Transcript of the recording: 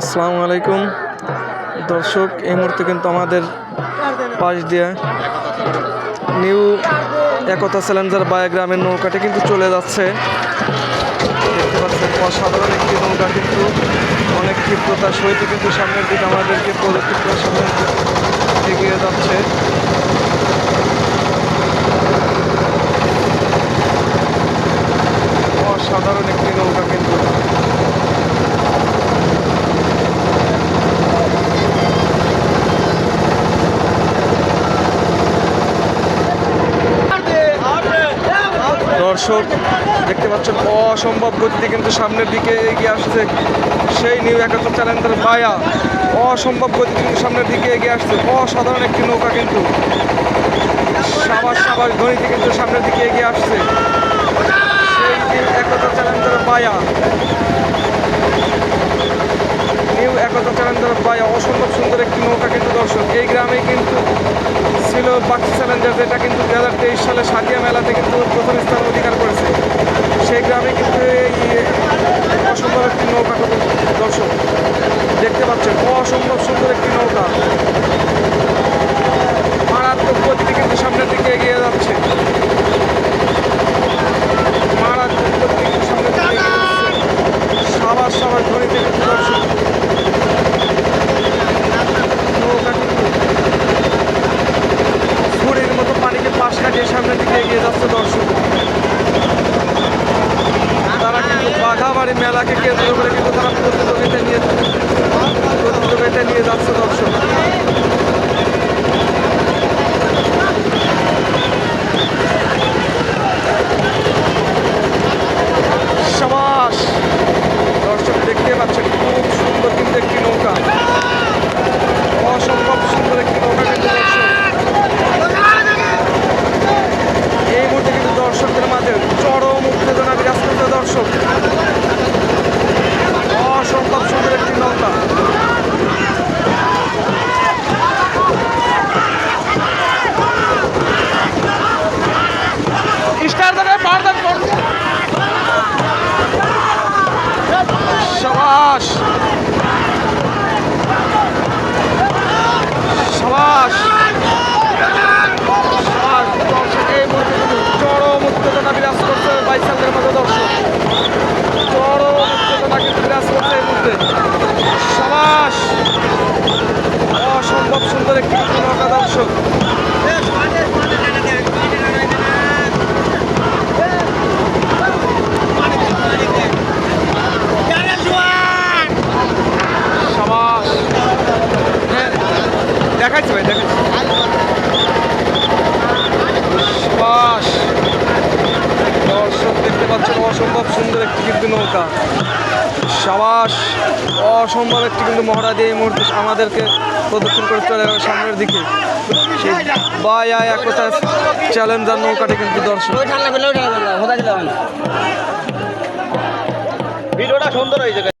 আসসালামু আলাইকুম। দর্শক, এই মুহূর্তে কিন্তু আমাদের পাশ দিয়ে নিউ একতা চ্যালেঞ্জার বায়া গ্রামের নৌকাটি কিন্তু চলে যাচ্ছে। দেখতে পাচ্ছেন, অসাধারণ একটি নৌকা কিন্তু, অনেক ক্ষিপ্রতার সহিত কিন্তু সামনের দিকে আমাদেরকে প্রদক্ষিণ করে সামনের দিকে এগিয়ে যাচ্ছে। অসাধারণ একটি নৌকা কিন্তু দর্শক, দেখতে পাচ্ছেন অসম্ভব গতিতে কিন্তু সামনের দিকে এগিয়ে আসছে সেই নিউ একাত্তর চ্যালেঞ্জার বায়া অসম্ভব গতিতে কিন্তু সামনের দিকে এগিয়ে আসছে, অসাধারণ একটি নৌকা কিন্তু। সাবাস সাবাস গণিতে কিন্তু সামনের দিকে এগিয়ে আসছে। সেই নিউ একাত্তর চ্যালেঞ্জার বায়া নিউ একতা চ্যালেঞ্জার বায়া অসম্ভব সুন্দর একটি নৌকা কিন্তু দর্শক। এই গ্রামে কিন্তু ছিল বাক্সি চ্যালেঞ্জার যেটা কিন্তু দু হাজার তেইশ সালে সাদিয়া মেলাতে কিন্তু প্রথম স্থান অধিকার করেছে। সেই গ্রামে কিন্তু এই অসম্ভব একটি নৌকা দর্শক দেখতে পাচ্ছেন। অসম্ভব সুন্দর একটি নৌকা মারাত্মক গতিতে কিন্তু সামনের দিকে এগিয়ে যাচ্ছে মারাত্মক গতিতে কিন্তু সামনের দিকে এগিয়ে যাচ্ছে সাবাস সাবাস ধরিতে কিন্তু দর্শক নৌকা কিন্তু ছুরির মতো পানিকে পাশ কাটিয়ে সামনের দিকে এগিয়ে যাচ্ছে দর্শক। তারা কিন্তু বাঘাবাড়ি মেলাকে কেন্দ্র করে কিন্তু তারা প্রতিযোগিতা নিয়ে প্রতিযোগিতা নিয়ে যাচ্ছে хорошо. দর্শক। দেখাচ্ছি ভাই, দেখাচ্ছি। দর্শক দেখতে পাচ্ছেন, অসম্ভব সুন্দর একটি কিন্তু নৌকা। সাবাস অসম্ভব একটি কিন্তু দিয়ে এই মুহূর্তে আমাদেরকে প্রদক্ষিণ করে চলে যাবে সামনের দিকে। সেই এক চ্যালেঞ্জ চ্যালেঞ্জার নৌকাটি কিন্তু দর্শক। ভিডিওটা সুন্দর হয়েছে।